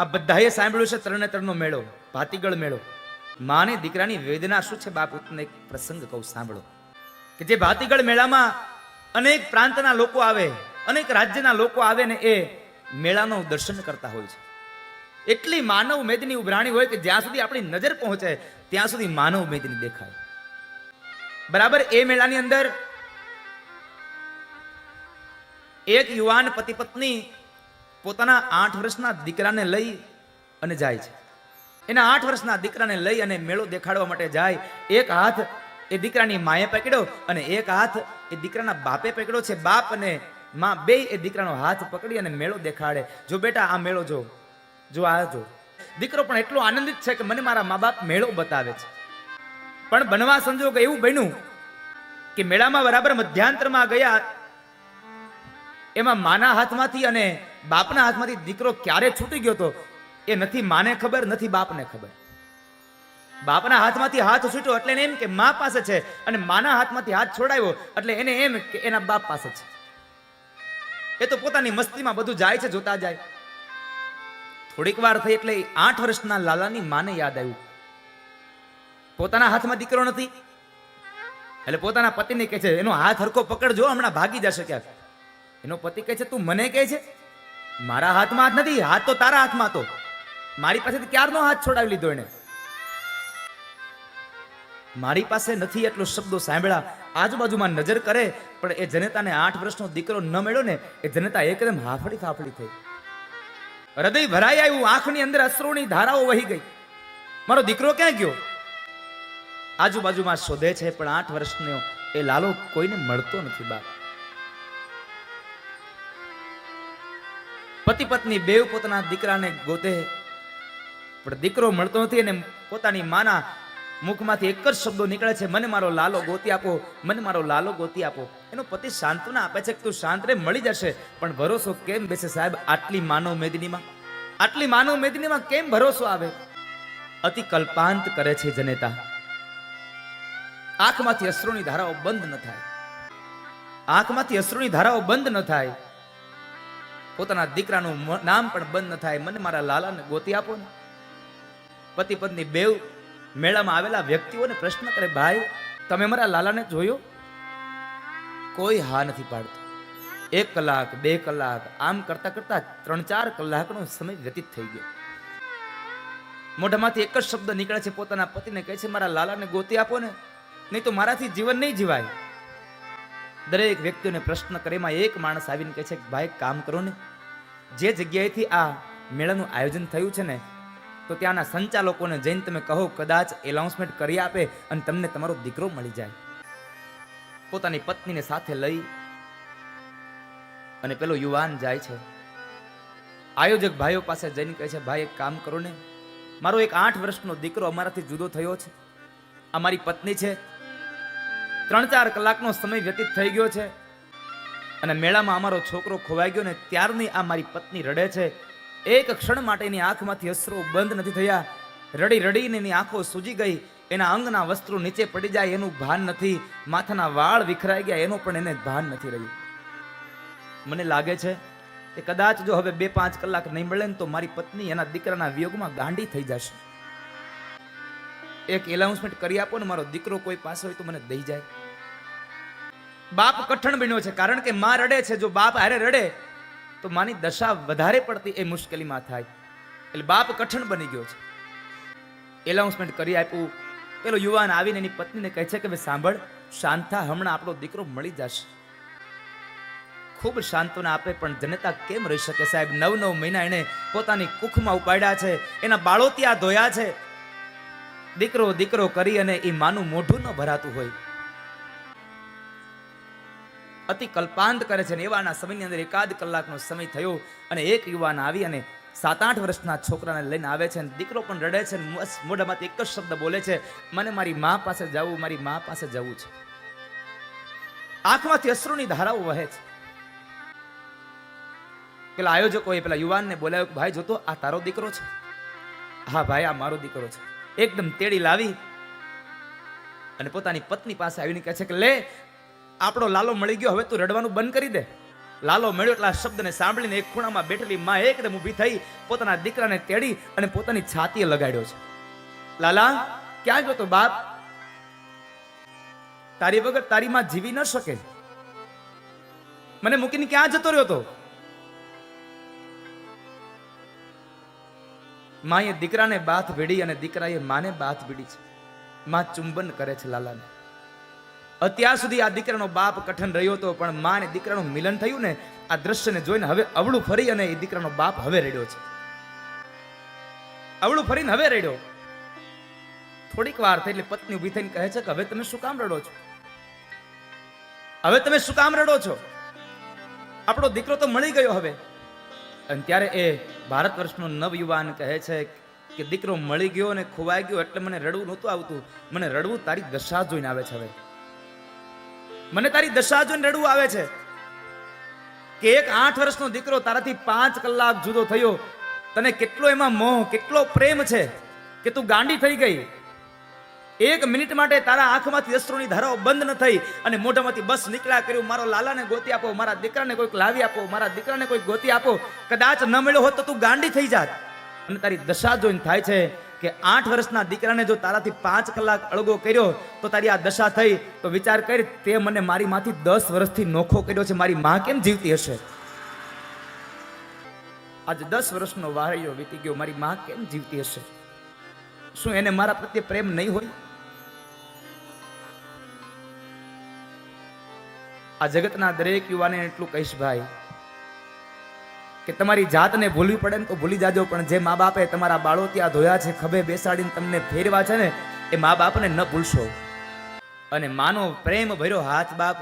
આ બધાએ સાંભળ્યું છે તરણેતરનો મેળો, ભાતીગળ મેળો. માને દીકરાની વેદના શું છે બાપ? તમને એક પ્રસંગ કહું, સાંભળો. કે જે ભાતીગળ મેળામાં અનેક પ્રાંતના લોકો આવે, અનેક રાજ્યના લોકો આવે ને એ મેળાનું દર્શન કરતા હોય છે. એટલી માનવ મેદની ઉભરાણી હોય કે જ્યાં સુધી આપણી નજર પહોંચે, ત્યાં સુધી માનવ મેદની દેખાય. બરાબર, એ મેળાની અંદર એક યુવાન પતિ પત્ની પોતાના આઠ વર્ષના દીકરાને લઈ અને જાય છે. એના આઠ વર્ષના દીકરાને લઈ અને મેળો દેખાડવા માટે જાય. એક હાથ એ દીકરાની માએ પકડ્યો અને એક હાથ એ દીકરાના બાપે પકડ્યો છે. બાપ અને માં બે એ દીકરાનો હાથ પકડી અને મેળો દેખાડે. જો બેટા, આ મેળો જો જો આ જો. દીકરો પણ એટલો આનંદિત છે કે મને મારા મા બાપ મેળો બતાવે છે. પણ બનવા સંજોગ એવું બન્યું કે મેળામાં બરાબર મધ્યાંતરમાં ગયા. એમાં માના હાથમાંથી અને બાપના હાથમાંથી દીકરો ક્યારે છૂટી ગયો હતો એ નથી માને ખબર, નથી બાપને ખબર. બાપના હાથમાંથી હાથ છૂટ્યો એટલે એમ કે મા પાસે છે અને માના હાથમાંથી હાથ છોડાયો એટલે એને એમ કે એના બાપ પાસે છે. એ તો પોતાની મસ્તીમાં બધું જાય છે, જોતા જાય. થોડીક વાર થઈ એટલે આઠ વર્ષના લાલાની માને યાદ આવ્યું. પોતાના હાથમાં દીકરો નથી. એટલે પોતાના પતિને કહે છે, એનો હાથ હરકો પકડજો, હમણાં ભાગી જશે ક્યાંક. એનો પતિ કહે છે, તું મને કહે છે? મારા હાથમાં હાથ નથી, હાથ તો તારા હાથમાં હતો મારી પાસેથી ક્યારનો હાથ છોડાવી લીધો એને મારી પાસે નથી એટલો શબ્દો સાંભળ્યા. આજુબાજુમાં નજર કરે, પણ એ જનતાને આઠ વર્ષનો દીકરો ન મળ્યો ને, એ જનતા એકદમ હાફડી ફાફડી થઈ. હૃદય ભરાઈ આવ્યું, આંખની અંદર અશ્રુની ધારાઓ વહી ગઈ. મારો દીકરો ક્યાં ગયો? આજુબાજુમાં શોધે છે, પણ આઠ વર્ષનો એ લાલો કોઈને મળતો નથી બાપ. પતિ પત્ની બેવ પોતાના દીકરાને ગોતે. પણ દીકરો મળતો નથી અને પોતાની માના મુખમાંથી એક જ શબ્દો નીકળે છે, મને મારો લાલો ગોતી આપો, મને મારો લાલો ગોતી આપો. એનો પતિ સાંત્વના આપે છે કે તું શાંત રે મળી જશે, પણ ભરોસો કેમ બેસે સાહેબ આટલી માનવ મેદનીમાં? આટલી માનવ મેદનીમાં કેમ ભરોસો આવે? અતિ કલ્પાંત કરે છે જનેતા. આંખમાંથી અશ્રુની ધારાઓ બંધ ન થાય. આંખમાંથી અશ્રુની ધારાઓ બંધ ન થાય. પોતાના દીકરાનું નામ પણ બંધ ન થાય. મને મારા લાલાને ગોતી આપો ને. પતિ પત્ની બેવ મેળામાં આવેલા વ્યક્તિઓને પ્રશ્ન કરે, ભાઈ, તમે મારા લાલાને જોયો? કોઈ હા નથી પાડતું. એક કલાક, બે કલાક, આમ કરતા કરતા ત્રણ ચાર કલાકનો સમય વ્યતીત થઈ ગયો. મોઢામાંથી એક જ શબ્દ નીકળે છે, પોતાના પતિને કહે છે, મારા લાલાને ગોતી આપો ને. નહીં તો મારાથી જીવન નહીં જીવાય. દરેક વ્યક્તિઓને પ્રશ્ન કરે એમાં એક માણસ આવીને કહે છે કે ભાઈ, કામ કરો ને. જે જગ્યાએથી આ મેળાનું આયોજન થયું છે ને, તો ત્યાંના સંચાલકોને જઈને તમે કહો, કદાચ એનાઉન્સમેન્ટ કરી આપે અને તમને તમારો દીકરો મળી જાય. પોતાની પત્નીને સાથે લઈ અને પેલો યુવાન જાય છે. આયોજક ભાઈઓ પાસે જઈને કહે છે, ભાઈ, એક કામ કરો ને. મારો એક આઠ વર્ષનો દીકરો અમારાથી જુદો થયો છે. અમારી પત્ની છે. ત્રણ ચાર કલાકનો સમય વ્યતીત થઈ ગયો છે. અને મેળામાં અમારો છોકરો ખોવાઈ ગયો ને ત્યારની આ મારી પત્ની રડે છે. એક ક્ષણ માટે એની આંખમાંથી અશ્રુ બંધ નથી થયા. રડી રડીને એની આંખો સૂજી ગઈ. એના અંગના વસ્ત્રો નીચે પડી જાય એનું ભાન નથી. માથાના વાળ વિખરાઈ ગયા, એનું પણ એને ભાન નથી રહ્યું. મને લાગે છે કે કદાચ જો હવે બે પાંચ કલાક નહીં મળે ને તો મારી પત્ની એના દીકરાના વિયોગમાં ગાંડી થઈ જશે. એક એનાઉન્સમેન્ટ કરી આપો ને મારો દીકરો કોઈ પાસે હોય તો મને દઈ જાય. બાપ કઠણ બન્યો છે. કારણ કે માં રડે છે. જો બાપ હારે રડે, તો માની દશા વધારે પડતી એ મુશ્કેલીમાં થાય. એટલે બાપ કઠણ બની ગયો છે. એનાઉન્સમેન્ટ કરી આપ્યું. પેલો યુવાન આવીને એની પત્નીને કહે છે કે ભાઈ સાંભળ, શાંતા હમણાં આપણો દીકરો મળી જશે. ખૂબ સાંત્વના આપે, પણ જનતા કેમ રહી શકે સાહેબ? નવ નવ મહિના એને પોતાની કુખમાં ઉપાડ્યા છે. એના બાળો ત્યાં ધોયા છે. દીકરો દીકરો કરી અને એ માનું મોઢું ન ભરાતું હોય. અતિ કલ્પાંત કરે છે ને એવાના સમયની અંદર એકાદ કલાકનો સમય થયો અને એક યુવાન આવી અને સાત આઠ વર્ષના છોકરાને લઈને આવે છે અને દીકરો પણ રડે છે અને મોઢામાંથી એક જ શબ્દ બોલે છે, મને મારી મા પાસે જવું, મારી મા પાસે જવું છે. આંખમાંથી અશ્રુની ધારાઓ વહે છે. પેલા આયોજકોએ પેલા યુવાનને બોલાવ્યો ભાઈ જોતો આ તારો દીકરો છે. હા, ભાઈ, આ મારો દીકરો છે. એકદમ તેડી લાવી અને પોતાની પત્ની પાસે આવીને કહે છે કે, લે આપણો લાલો મળી ગયો. હવે તું રડવાનું બંધ કરી દે. લાલો મળ્યો એટલે શબ્દને સાંભળીને એક ખૂણામાં બેઠેલી માં એકદમ ઊભી થઈ પોતાના દીકરાને તેડી અને પોતાની છાતીએ લગાડ્યો છે. લાલા, ક્યાં ગયો તો બાપ? તારી વગર તારી માં જીવી ન શકે. મને મૂકીને ક્યાં જતો રહ્યો તો? માએ દીકરાને બાથ ભીડી અને દીકરાએ માને બાથ ભીડી છે. માં ચુંબન કરે છે લાલાને. અત્યાર સુધી આ દીકરાનો બાપ કઠન રહ્યો હતો, પણ માં અને દીકરાનું મિલન થયું ને, આ દ્રશ્યને જોઈને હવે અવળું ફરી અને એ દીકરાનો બાપ હવે રેડ્યો છે. અવળું ફરીને હવે રેડ્યો. થોડીક વાર થઈ એટલે પત્ની ઊભી થઈને કહે છે કે હવે તમે શું કામ રડો છો? હવે તમે શું કામ રડો છો? આપણો દીકરો તો મળી ગયો હવે. અને ત્યારે એ ભારત વર્ષનો નવયુવાન કહે છે કે દીકરો મળી ગયો અને ખોવાઈ ગયો એટલે મને રડવું નહોતું આવતું. મને રડવું તારી દશા જોઈને આવે છે હવે. મને તારી દશા જોઈને રડવું આવે છે. કે એક આઠ વર્ષનો દીકરો તારાથી પાંચ કલાક જુદો થયો. તને કેટલો એમાં મોહ, કેટલો પ્રેમ છે કે તું ગાંડી થઈ ગઈ. એક મિનિટ માટે તારા આંખમાંથી અશ્રુની ધારાઓ બંધ ન થઈ અને મોઢામાંથી બસ નીકળ્યા કર્યું. મારો લાલાને ગોતી આપો, મારા દીકરાને કોઈક લાવી આપો, મારા દીકરાને કોઈક ગોતી આપો. કદાચ ન મળ્યો હોત તો તું ગાંડી થઈ જાત. અને તારી દશા જોઈને થાય છે કે આઠ વર્ષના દીકરાને જો તારાથી પાંચ કલાક અળગો કર્યો તો તારી આ દશા થઈ, તો વિચાર કરી, તે મને મારી માથી દસ વર્ષથી નોખો કર્યો છે. મારી મા કેમ જીવતી હશે? આજે દસ વર્ષનો વારૈયો વીતી ગયો. મારી મા કેમ જીવતી હશે? શું એને મારા પ્રત્યે પ્રેમ નહીં હોય? આ જગતના દરેક યુવાને એટલું કહીશ, ભાઈ કે તમારી જાતને ભૂલવી પડે ને તો ભૂલી જાજો, પણ જે મા બાપે તમારા બાળો ત્યાં ધોયા છે, ખભે બેસાડીને તમને ફેરવા છે ને, એ મા બાપને ન ભૂલશો. અને માનો પ્રેમ ભર્યો હાથ બાપ.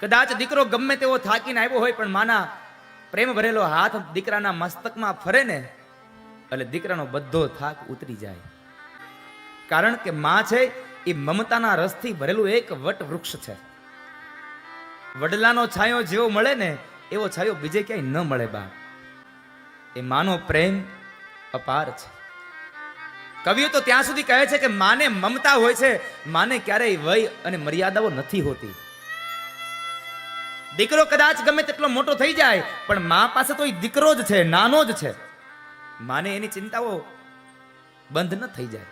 કદાચ દીકરો ગમે તેવો થાકીને આવ્યો હોય, પણ માના પ્રેમ ભરેલો હાથ દીકરાના મસ્તકમાં ફરે ને, એટલે દીકરાનો બધો થાક ઉતરી જાય. કારણ કે માં છે, એ મમતાના રસથી ભરેલું એક વટ વૃક્ષ છે. વડલાનો છાંયો જેવો મળે ને એવો છાયો બીજે ક્યાંય ન મળે બા. એ માનો પ્રેમ અપાર છે. કવિઓ તો ત્યાં સુધી કહે છે કે માને મમતા હોય છે, માને ક્યારેય વય અને મર્યાદાઓ નથી હોતી. દીકરો કદાચ ગમે તેટલો મોટો થઈ જાય, પણ મા પાસે તો એ દીકરો જ છે, નાનો જ છે. માને એની ચિંતાઓ બંધ ન થઈ જાય.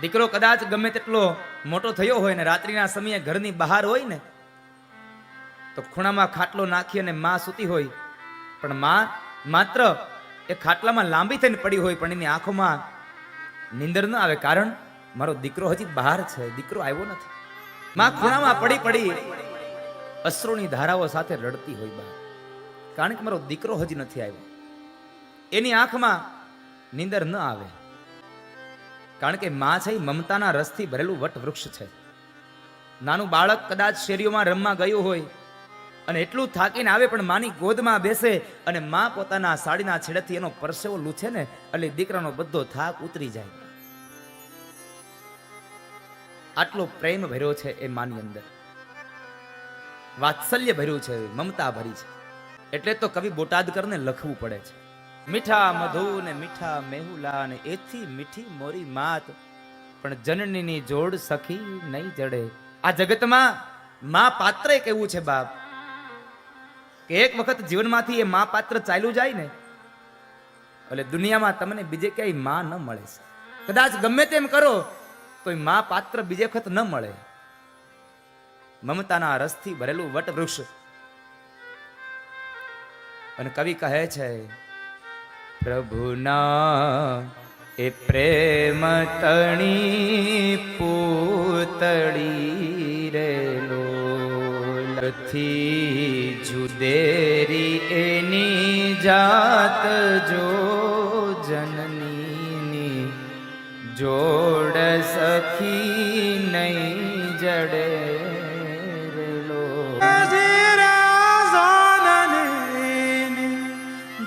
દીકરો કદાચ ગમે તેટલો મોટો થયો હોય ને, રાત્રિના સમયે ઘરની બહાર હોય ને તો ખૂણામાં ખાટલો નાખી અને માં સૂતી હોય. પણ માં માત્ર એ ખાટલામાં લાંબી થઈને પડી હોય, પણ એની આંખોમાં નીંદર ન આવે કારણ મારો દીકરો હજી બહાર છે, દીકરો આવ્યો નથી. માં ખૂણામાં પડી પડી અશ્રુની ધારાઓ સાથે રડતી હોય બહાર. કારણ કે મારો દીકરો હજી નથી આવ્યો. એની આંખમાં નીંદર ન આવે. કારણ કે માં છે એ મમતાના રસથી ભરેલું વટ વૃક્ષ છે. નાનું બાળક કદાચ શેરીઓમાં રમવા ગયું હોય અને એટલું થાકીને આવે પણ માની ગોદમાં બેસે અને મા પોતાના સાડીના છેડેથી એનો પરસેવો લૂછે ને, એટલે દીકરાનો બધો થાક ઉતરી જાય. આટલો પ્રેમ ભર્યો છે એ માની અંદર. વાત્સલ્ય ભર્યું છે, મમતા ભરી છે. એટલે તો કવિ બોટાદકરને લખવું પડે છે. મીઠા મધુ ને મીઠા મેહુલા ને એથી મીઠી મોરી માત, પણ જનનીની જોડ સખી નહીં જડે. આ જગતમાં મા પાત્ર કેવું છે બાપ? કે એક વખત જીવનમાંથી એ મા પાત્ર ચાલ્યું જાય ને, એટલે દુનિયામાં તમને બીજે ક્યાંયમાં ન મળે છે. કદાચ ગમે તેમ કરો તો મા પાત્ર બીજે વખત ન મળે. મમતાના રસથી ભરેલું વટ વૃક્ષ. અને કવિ કહે છે પ્રભુના એ પ્રેમ તણી પૂતળી રે લોલથી જુદેરી એની જાત જો જનની જોડ સખી નહીં જડે.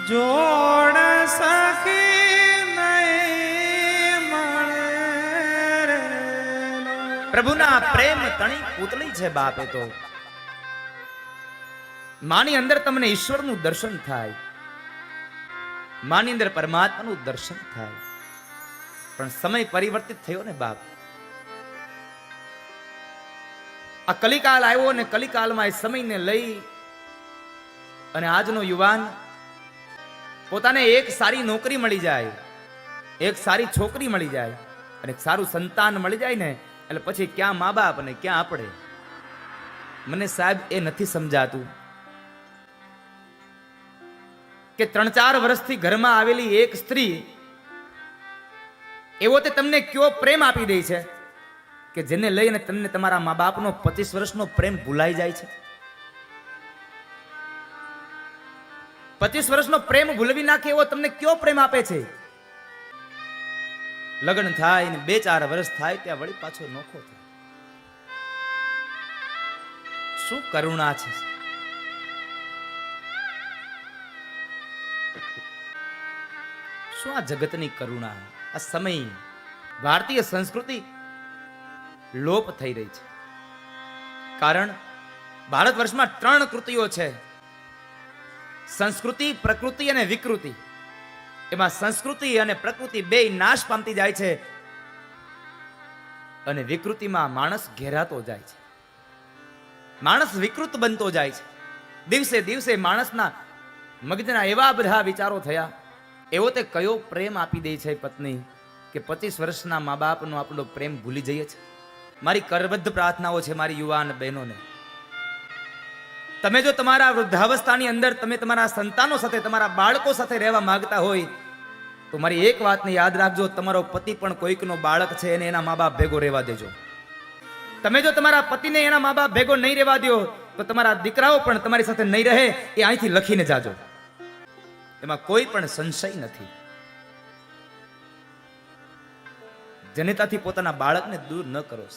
જોડ સખી નહીં મળે પ્રભુના પ્રેમ તણી પૂતળી છે બાપે તો માની અંદર તમને ઈશ્વરનું દર્શન થાય. માની અંદર પરમાત્માનું દર્શન થાય. પણ સમય પરિવર્તિત થયો ને બાપ? આ કલિકાલ આવ્યો અને કલિકાલમાં એ સમયને લઈ અને આજનો યુવાન પોતાને એક સારી નોકરી મળી જાય, એક સારી છોકરી મળી જાય અને સારું સંતાન મળી જાય ને, એટલે પછી ક્યાં મા બાપ અને ક્યાં આપણે? મને સાહેબ એ નથી સમજાતું. કે ત્રણ ચાર વર્ષથી ઘરમાં આવેલી એક સ્ત્રી એવો તે તમને કયો પ્રેમ આપી દે છે કે જેને લઈને તમને તમારા મા બાપનો પચીસ વર્ષનો પ્રેમ ભૂલાઈ જાય છે? પચીસ વર્ષનો પ્રેમ ભૂલવી નાખે એવો તમને કયો પ્રેમ આપે છે? લગ્ન થાય ને બે ચાર વર્ષ થાય ત્યાં વળી પાછો નોખો થાય. શું કરુણા છે? શું આ જગતની કરુણા? આ સમય, ભારતીય સંસ્કૃતિ લોપ થઈ રહી છે. કારણ ભારત વર્ષમાં ત્રણ કૃતિઓ છે. સંસ્કૃતિ, પ્રકૃતિ અને વિકૃતિ. એમાં સંસ્કૃતિ અને પ્રકૃતિ બે નાશ પામતી જાય છે અને વિકૃતિમાં માણસ ઘેરાતો જાય છે. માણસ વિકૃત બનતો જાય છે. દિવસે દિવસે માણસના મગજના એવા બધા વિચારો થયા. એવો તે કયો પ્રેમ આપી દે છે પત્ની કે પચીસ વર્ષના મા બાપનો આપણો પ્રેમ ભૂલી જઈએ છે? મારી કરબદ્ધ પ્રાર્થનાઓ છે મારી યુવાન બહેનોને. તમે જો તમારા વૃદ્ધાવસ્થાની અંદર તમે તમારા સંતાનો સાથે, તમારા બાળકો સાથે રહેવા માંગતા હોય, તો મારી એક વાતને યાદ રાખજો, તમારો પતિ પણ કોઈકનો બાળક છે અને એના મા બાપ ભેગો રહેવા દેજો. તમે જો તમારા પતિને એના મા બાપ ભેગો નહીં રહેવા દો, તો તમારા દીકરાઓ પણ તમારી સાથે નહીં રહે, એ અહીંથી લખીને જાજો. એમાં કોઈ પણ સંશય નથી. જનેતાથી પોતાના બાળકને દૂર ન કરો.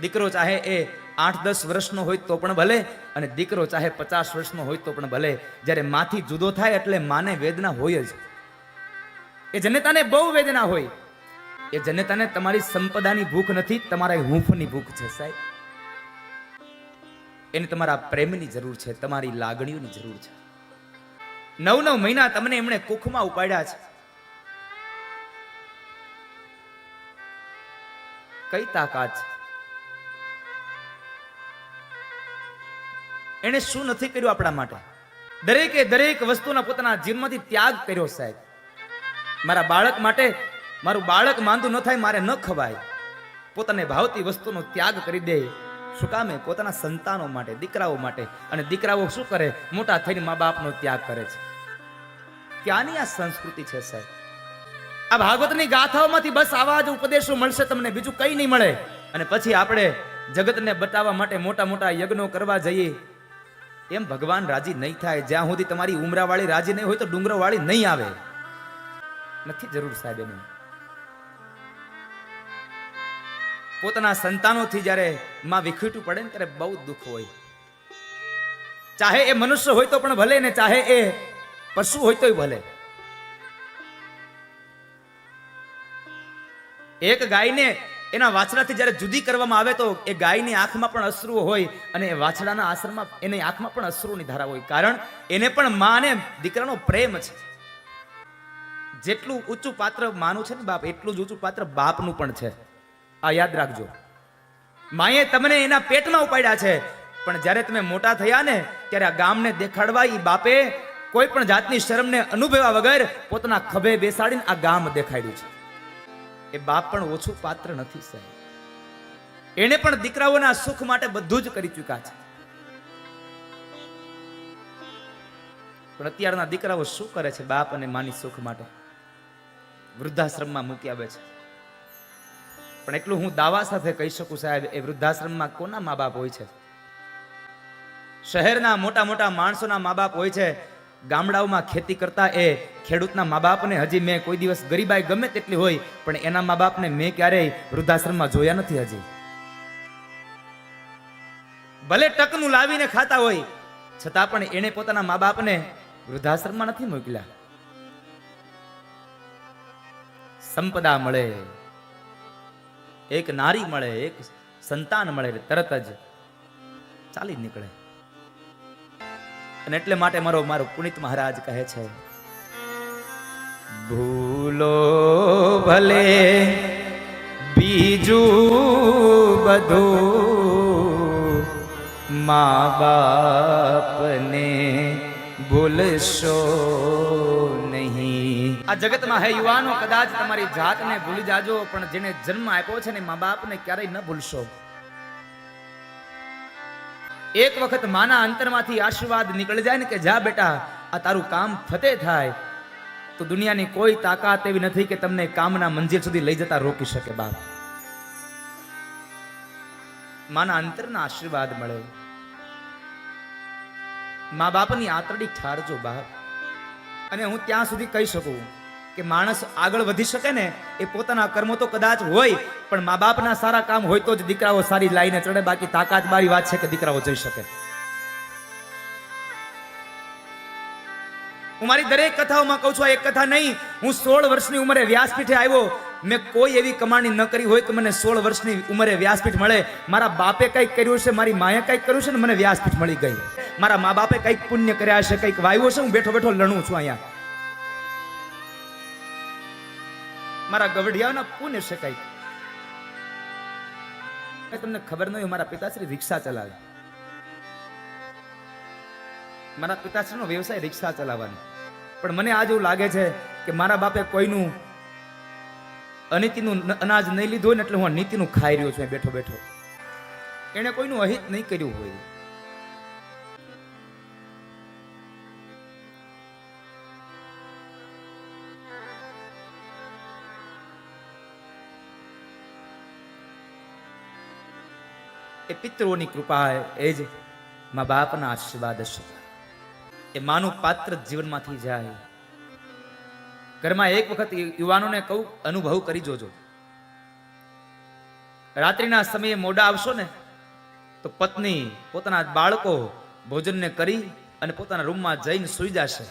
દીકરો ચાહે એ આઠ દસ વર્ષનો હોય તો પણ ભલે, અને દીકરો ચાહે પચાસ વર્ષનો હોય તો પણ ભલે. જ્યારે માથી જુદો થાય એટલે માને વેદના હોય જ. એ જનેતાને બહુ વેદના હોય. એ જનેતાને તમારી સંપદાની ભૂખ નથી તમારા હૂંફની ભૂખ છે, સાહેબ. એને તમારા પ્રેમની જરૂર છે, તમારી લાગણીઓની જરૂર છે. નવ નવ મહિના તમને એમણે કુખમાં ઉપાડ્યા છે. કઈ તાકાત છે? એણે શું નથી કર્યું આપણા માટે? દરેકે દરેક વસ્તુના પોતાના જીવનમાંથી ત્યાગ કર્યો સાહેબ. મારા બાળક માટે મારું બાળક માંદું ન થાય, મારે ન ખવાય. પોતાને ભાવતી વસ્તુનો ત્યાગ કરી દે. શું કામે પોતાના સંતાનો માટે, દીકરાઓ માટે. અને દીકરાઓ શું કરે? મોટા થઈને મા બાપનો ત્યાગ કરે છે. ક્યાંની આ સંસ્કૃતિ છે સાહેબ? આ ભાગવતની ગાથાઓમાંથી બસ આવા જ ઉપદેશો મળશે તમને, બીજું કંઈ નહીં મળે. અને પછી આપણે જગતને બતાવવા માટે મોટા મોટા યજ્ઞો કરવા જઈએ. એમ ભગવાન રાજી નહીં થાય. જ્યાં સુધી તમારી ઉમરાવાળી રાજી નહીં હોય તો ડુંગરવાળી નહીં આવે. નથી જરૂર સાહેબ એની. પોતાના સંતાનોથી જ્યારે માં વિખીટું પડે ને ત્યારે બહુ દુઃખ હોય. ચાહે એ મનુષ્ય હોય તો પણ ભલે ને ચાહે એ પશુ હોય તોય ભલે. એક ગાયને એના વાછડાથી જ્યારે જુદી કરવામાં આવે તો એ ગાયની આંખમાં પણ અશ્રુઓ હોય અને એ વાછડાના આશ્રમમાં એની આંખમાં પણ અશ્રુની ધારા હોય. કારણ એને પણ માં અને દીકરાનો પ્રેમ છે. જેટલું ઊંચું પાત્ર માનું છે ને બાપ, એટલું જ ઊંચું પાત્ર બાપનું પણ છે. આ યાદ રાખજો. માએ તમને એના પેટમાં ઉપાડ્યા છે. પણ જ્યારે તમે મોટા થયા ને ત્યારે આ ગામને દેખાડવા એ બાપે કોઈ પણ જાતની શરમને અનુભવ્યા વગર પોતાના ખભે બેસાડીને આ ગામ દેખાડ્યું છે. એ બાપ પણ ઓછું પાત્ર નથી, સાહેબ. એને પણ દીકરાઓના સુખ માટે બધું જ કરી ચૂક્યા છે. પણ અત્યારના દીકરાઓ શું કરે છે બાપ અને માની સુખ માટે? વૃદ્ધાશ્રમમાં મૂકી આવે છે. પણ એટલું હું દાવા સાથે કહી શકું, સાહેબ, એ વૃદ્ધાશ્રમમાં કોના મા બાપ હોય છે? શહેરના મોટા મોટા માણસોના મા બાપ હોય છે ગામડાઓમાં ખેતી કરતા એ ખેડૂતના મા બાપને હજી મેં કોઈ દિવસ ગરીબાઈ ગમે તેટલી હોય, પણ એના મા બાપને મેં ક્યારેય વૃદ્ધાશ્રમમાં જોયા નથી હજી. ભલે ટકનું લાવીને ખાતા હોય, છતાં પણ એને પોતાના મા બાપને વૃદ્ધાશ્રમમાં નથી મોકલ્યા. સંપદા મળે, એક નારી મળે, એક સંતાન મળે, તરત જ ચાલી નીકળે. અને એટલે માટે મારો મારો પુનિત મહારાજ કહે છે, ભૂલો ભલે, બીજું બધું મા બાપને ભૂલશો નહીં. આ જગતમાં હે યુવાનો, કદાચ તમારી જાતને ભૂલી જાજો, પણ જેને જન્મ આપ્યો છે ને મા બાપને ક્યારેય ન ભૂલશો. એક વખત માના અંતરમાંથી આશીર્વાદ નીકળી જાય ને કે, જા બેટા, આ તારું કામ ફતે થાય. તો દુનિયાની કોઈ તાકાત એવી નથી કે તમને કામના મંજિલ સુધી લઈ જતા રોકી શકે, બાપ. માના અંતરના આશીર્વાદ મળે. મા બાપની આંતરડી ઠારજો, બાપ. અને હું ત્યાં સુધી કહી શકું કે માણસ આગળ વધી શકે ને, એ પોતાના કર્મો તો કદાચ હોય, પણ મા બાપના સારા કામ હોય તો જ દીકરાઓ સારી લાઈને ચડે. બાકી તાકાત બારી વાત છે કે દીકરાઓ જઈ શકે. હું મારી દરેક કથાઓમાં કહું છું, આ એક કથા નહીં. હું સોળ વર્ષની ઉંમરે વ્યાસપીઠે આવ્યો. મેં કોઈ એવી કમાણી ન કરી હોય કે મને સોળ વર્ષની ઉંમરે વ્યાસપીઠ મળે. મારા બાપે કંઈક કર્યું છે મારી માએ કંઈક કર્યું છે ને મને વ્યાસપીઠ મળી ગઈ. મારા મા બાપે કંઈક પુણ્ય કર્યા છે કંઈક વાવ્યું છે, હું બેઠો બેઠો લણું છું અહીંયા. મારા ગવઢિયાના પૂને શકાય. તમને ખબર હોય, મારા પિતાશ્રી રિક્ષા ચલાવે. મારા પિતાશ્રીનો વ્યવસાય રિક્ષા ચલાવવાનો. પણ મને આજ એવું લાગે છે કે મારા બાપે કોઈનું અનિતિનું અનાજ નહીં લીધું હોય ને એટલે હું નીતિનું ખાઈ રહ્યો છું બેઠો બેઠો. એણે કોઈનું અહિત નહીં કર્યું હોય. એ પિતૃઓની કૃપા એ જ મા બાપના આશીર્વાદ હશે. એ માનું પાત્ર જીવનમાંથી જાય. ઘરમાં એક વખત યુવાનોને કહું, અનુભવ કરી જોજો. રાત્રિના સમયે મોડા આવશો ને, તો પત્ની પોતાના બાળકો ભોજનને કરી અને પોતાના રૂમમાં જઈને સૂઈ જશે.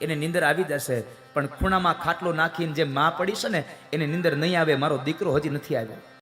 એને નીંદર આવી જશે, પણ ખૂણામાં ખાટલો નાખીને જે માં પડી છે ને, એને નીંદર નહીં આવે, મારો દીકરો હજી નથી આવ્યો.